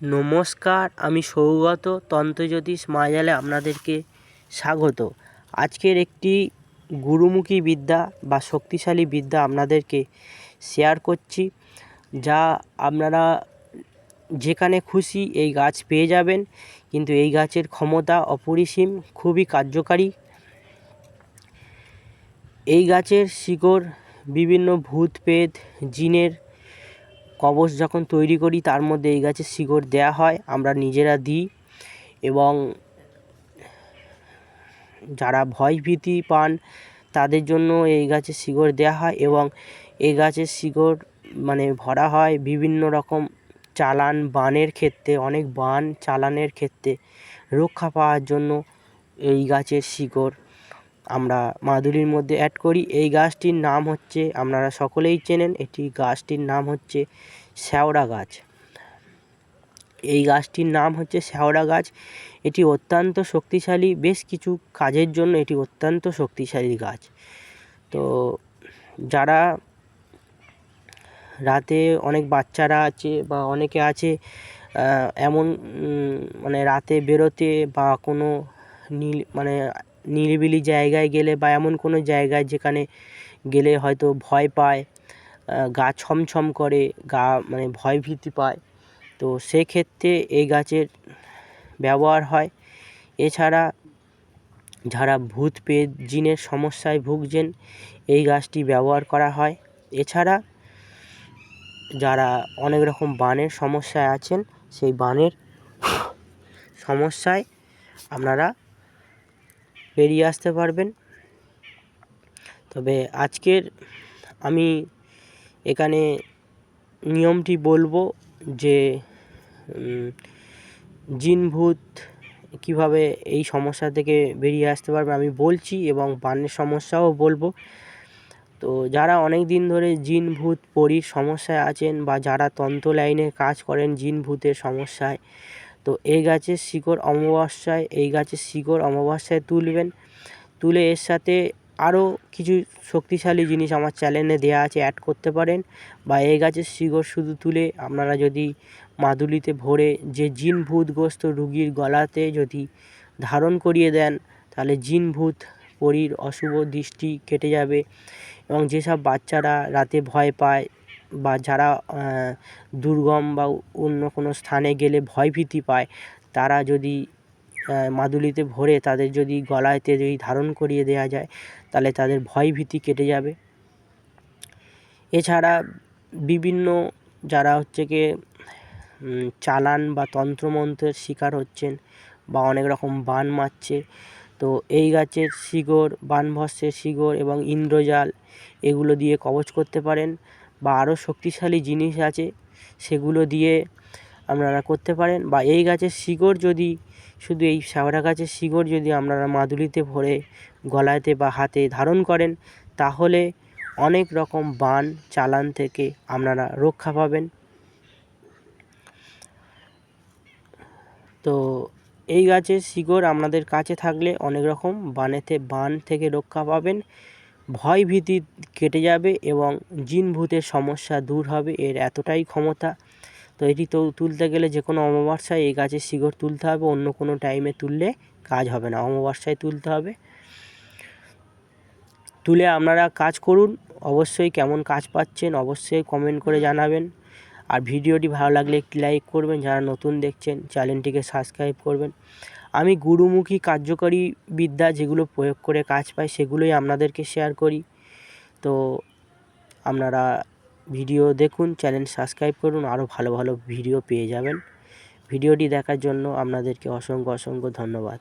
নমস্কার, আমি সৌগত তন্ত্রজ্যোতিষ মায়াজালে আপনাদেরকে স্বাগত। আজকের একটি গুরুমুখী বিদ্যা বা শক্তিশালী বিদ্যা আপনাদেরকে শেয়ার করছি, যা আপনারা যেখানে খুশি এই গাছ পেয়ে যাবেন, কিন্তু এই গাছের ক্ষমতা অপরিসীম, খুবই কার্যকারী। এই গাছের শিকড় বিভিন্ন ভূত প্রেত জিনের কবচ যখন তৈরি করি, তার মধ্যে এই গাছের শিকড় দেওয়া হয়, আমরা নিজেরা দিই এবং যারা ভয় ভীতি পান, তাদের জন্য এই গাছের শিকড় দেওয়া হয় এবং এই গাছের শিকড় মানে ভরা হয় বিভিন্ন রকম চালান বানের ক্ষেত্রে, অনেক বান চালানের ক্ষেত্রে রক্ষা পাওয়ার জন্য এই গাছের শিকড় আমরা মাদুলির মধ্যে অ্যাড করি। এই গাছটির নাম হচ্ছে, আপনারা সকলেই চেনেন, এটি গাছটির নাম হচ্ছে শ্যাওড়া গাছ। এই গাছটির নাম হচ্ছে শ্যাওড়া গাছ। এটি অত্যন্ত শক্তিশালী, বেশ কিছু কাজের জন্য এটি অত্যন্ত শক্তিশালী গাছ। তো যারা রাতে অনেক বাচ্চারা আছে বা অনেকে আছে এমন মানে রাতে বেরোতে বা কোনো নীল মানে নিরিবিলি জায়গায় গেলে বা এমন কোনো জায়গায় যেখানে গেলে হয়তো ভয় পায় গা ছমছম করে, গা মানে ভয় ভীতি পায়। তো সেক্ষেত্রে এই গাছের ব্যবহার হয়। এছাড়া যারা ভূত পেত, জিনের সমস্যায় ভুগছেন, এই গাছটি ব্যবহার করা হয়। এছাড়া যারা অনেক রকম বানের সমস্যায় আছেন, সেই বানের সমস্যায় আপনারা বেরিয়ে আসতে পারবেন। তবে আজকের আমি এখানে নিয়মটি বলব যে জিন ভূত কীভাবে এই সমস্যা থেকে বেরিয়ে আসতে পারবে আমি বলছি এবং বানের সমস্যাও বলব। তো যারা অনেক দিন ধরে জিন ভূত পরীর সমস্যায় আছেন বা যারা তন্ত্র লাইনে কাজ করেন জিন ভূতের সমস্যায় তো এই গাছের শিকড় অমাবস্যায়, এই গাছের শিকড় অমাবস্যায় তুলবেন। তুলে এর সাথে আরও কিছু শক্তিশালী জিনিস আমার চ্যানেলে দেওয়া আছে অ্যাড করতে পারেন। বা এই গাছের শিকড় শুধু তুলে আপনারা যদি মাদুলিতে ভরে যে জিন ভূতগ্রস্ত রুগীর গলাতে যদি ধারণ করিয়ে দেন, তাহলে জিন ভূত পরীর অশুভ দৃষ্টি কেটে যাবে। এবং যেসব বাচ্চারা রাতে ভয় পায় বা যারা দুর্গম বা অন্য কোনো স্থানে গেলে ভয়ভীতি পায়, তারা যদি মাদুলিতে ভরে তাদের যদি গলায়তে যদি ধারণ করিয়ে দেওয়া যায়, তাহলে তাদের ভয় ভীতি কেটে যাবে। এছাড়া বিভিন্ন যারা হচ্ছে গিয়ে চালান বা তন্ত্রমন্ত্রের শিকার হচ্ছেন বা অনেক রকম বান মারছে, তো এই গাছের শিকড়, বানভস্যের শিকড় এবং ইন্দ্রজাল এগুলো দিয়ে কবচ করতে পারেন। বা আরও শক্তিশালী জিনিস আছে, সেগুলো দিয়ে আপনারা করতে পারেন। বা এই গাছের শিকড় যদি, শুধু এই শ্যাওড়া গাছের শিকড় যদি আপনারা মাদুলিতে ভরে গলায়তে বা হাতে ধারণ করেন, তাহলে অনেক রকম বান, চালান থেকে আপনারা রক্ষা পাবেন। তো এই গাছের শিকড় আপনাদের কাছে থাকলে অনেক রকম বানেতে, বান থেকে রক্ষা পাবেন। ভয় ভীতি কেটে যাবে এবং জিন ভূতের সমস্যা দূর হবে, এর এতটাই ক্ষমতা। তো এটি তো তুলতে গেলে যে কোনো অমাবস্যায় এই গাছের শিকড় তুলতে হবে, অন্য কোনো টাইমে তুললে কাজ হবে না, অমাবস্যায় তুলতে হবে। তুলে আপনারা কাজ করুন, অবশ্যই কেমন কাজ পাচ্ছেন অবশ্যই কমেন্ট করে জানাবেন। আর ভিডিওটি ভালো লাগলে একটি লাইক করবেন, যারা নতুন দেখছেন চ্যানেলটিকে সাবস্ক্রাইব করবেন। আমি গুরুমুখী কার্যকরী বিদ্যা যেগুলো প্রয়োগ করে কাজ পাই সেগুলোই আপনাদেরকে শেয়ার করি। তো আপনারা ভিডিও দেখুন চ্যানেল সাবস্ক্রাইব করুন আরও ভালো ভালো ভিডিও পেয়ে যাবেন। ভিডিওটি দেখার জন্য আপনাদেরকে অসংখ্য অসংখ্য ধন্যবাদ।